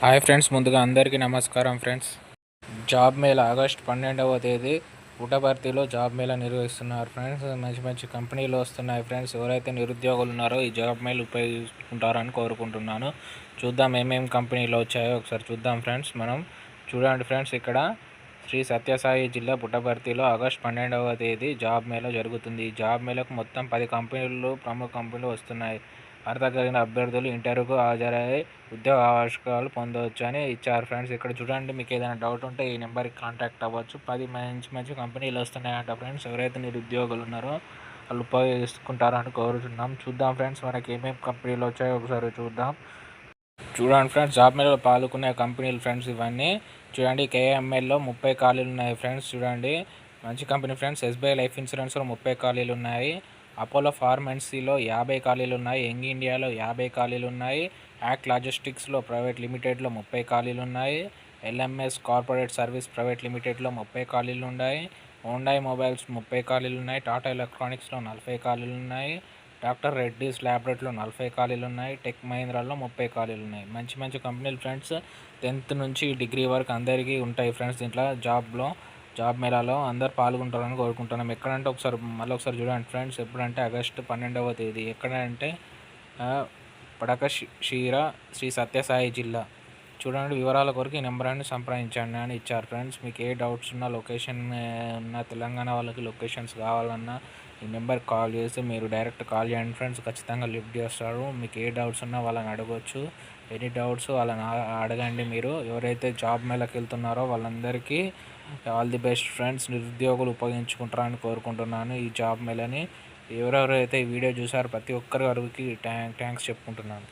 Hi friends ముందుగా అందరికీ నమస్కారం ఫ్రెండ్స్. జాబ్ మేళ ఆగస్ట్ పన్నెండవ తేదీ పుట్టభర్తీలో జాబ్ మేళ నిర్వహిస్తున్నారు ఫ్రెండ్స్. మంచి మంచి కంపెనీలు వస్తున్నాయి ఫ్రెండ్స్. ఎవరైతే నిరుద్యోగులు ఉన్నారో ఈ జాబ్ మేళ ఉపయోగించుకుంటారని కోరుకుంటున్నాను. చూద్దాం ఏమేమి కంపెనీలు వచ్చాయో ఒకసారి చూద్దాం ఫ్రెండ్స్. మనం చూడండి ఫ్రెండ్స్ ఇక్కడ శ్రీ సత్యసాయి జిల్లా పుట్టపర్తిలో ఆగస్ట్ పన్నెండవ తేదీ జాబ్ మేళ జరుగుతుంది. ఈ జాబ్ మేళకు మొత్తం పది కంపెనీలు ప్రముఖ కంపెనీలు వస్తున్నాయి. అర్హత కలిగిన అభ్యర్థులు ఇంటర్వ్యూకు హాజరై ఉద్యోగ అవకాశాలు పొందవచ్చు అని ఇచ్చారు. ఫ్రెండ్స్ ఇక్కడ చూడండి మీకు ఏదైనా డౌట్ ఉంటే ఈ నెంబర్కి కాంటాక్ట్ అవ్వచ్చు. పది మంచి మంచి కంపెనీలు వస్తున్నాయంట ఫ్రెండ్స్. ఎవరైతే నిరుద్యోగులు ఉన్నారో వాళ్ళు ఉపయోగించుకుంటారని కోరుతున్నాం చూద్దాం ఫ్రెండ్స్ మనకి ఏమేమి కంపెనీలు వచ్చాయో ఒకసారి చూద్దాం. చూడండి ఫ్రెండ్స్ జాబ్ మేళలో పాల్గొనే కంపెనీలు ఫ్రెండ్స్ ఇవన్నీ. చూడండి కేఎంఎల్లో ముప్పై ఖాళీలు ఉన్నాయి ఫ్రెండ్స్. చూడండి మంచి కంపెనీ ఫ్రెండ్స్. ఎస్బీఐ లైఫ్ ఇన్సూరెన్స్లో ముప్పై ఖాళీలు ఉన్నాయి. అపోలో ఫార్మసీలో యాభై ఖాళీలు ఉన్నాయి యంగ్ ఇండియాలో యాభై ఖాళీలు ఉన్నాయి యాక్ట్ లాజిస్టిక్స్లో ప్రైవేట్ లిమిటెడ్లో ముప్పై ఖాళీలు ఉన్నాయి ఎల్ఎంఎస్ కార్పొరేట్ సర్వీస్ ప్రైవేట్ లిమిటెడ్లో ముప్పై ఖాళీలు ఉన్నాయి హోండాయ్ మొబైల్స్ ముప్పై ఖాళీలు ఉన్నాయి టాటా ఎలక్ట్రానిక్స్లో నలభై ఖాళీలు ఉన్నాయి డాక్టర్ రెడ్డీస్ ల్యాబొరేటరీలో నలభై ఖాళీలు ఉన్నాయి టెక్ మహీంద్రాలో ముప్పై ఖాళీలు ఉన్నాయి మంచి మంచి కంపెనీలు ఫ్రెండ్స్ టెన్త్ నుంచి డిగ్రీ వరకు అందరికీ ఉంటాయి ఫ్రెండ్స్ దీంట్లో జాబ్లో. జాబ్ మేళాలో అందరు పాల్గొంటారని కోరుకుంటున్నాం. ఎక్కడంటే ఒకసారి మళ్ళీ ఒకసారి చూడండి ఫ్రెండ్స్ ఎప్పుడంటే ఆగస్టు పన్నెండవ తేదీ. ఎక్కడంటే పడక షి- షీరా శ్రీ సత్యసాయి జిల్లా. చూడండి వివరాల కొరకు ఈ నెంబరాన్ని సంప్రదించండి అని ఇచ్చారు ఫ్రెండ్స్. మీకు ఏ డౌట్స్ ఉన్నా లొకేషన్ ఉన్న తెలంగాణ వాళ్ళకి లొకేషన్స్ కావాలన్నా ఈ నెంబర్ కాల్ చేసి మీరు డైరెక్ట్ కాల్ చేయండి ఫ్రెండ్స్. ఖచ్చితంగా లిఫ్ట్ చేస్తారు. మీకు ఏ డౌట్స్ ఉన్నా వాళ్ళని అడగవచ్చు ఎనీ డౌట్స్ వాళ్ళని అడగండి మీరు. ఎవరైతే జాబ్ మేళకి వెళ్తున్నారో వాళ్ళందరికీ ఆల్ ది బెస్ట్ ఫ్రెండ్స్. నిరుద్యోగులు ఉపయోగించుకుంటారని కోరుకుంటున్నాను ఈ జాబ్ మేళని. ఎవరెవరైతే ఈ వీడియో చూసారో ప్రతి ఒక్కరి వరకు థ్యాంక్స్ చెప్పుకుంటున్నాను.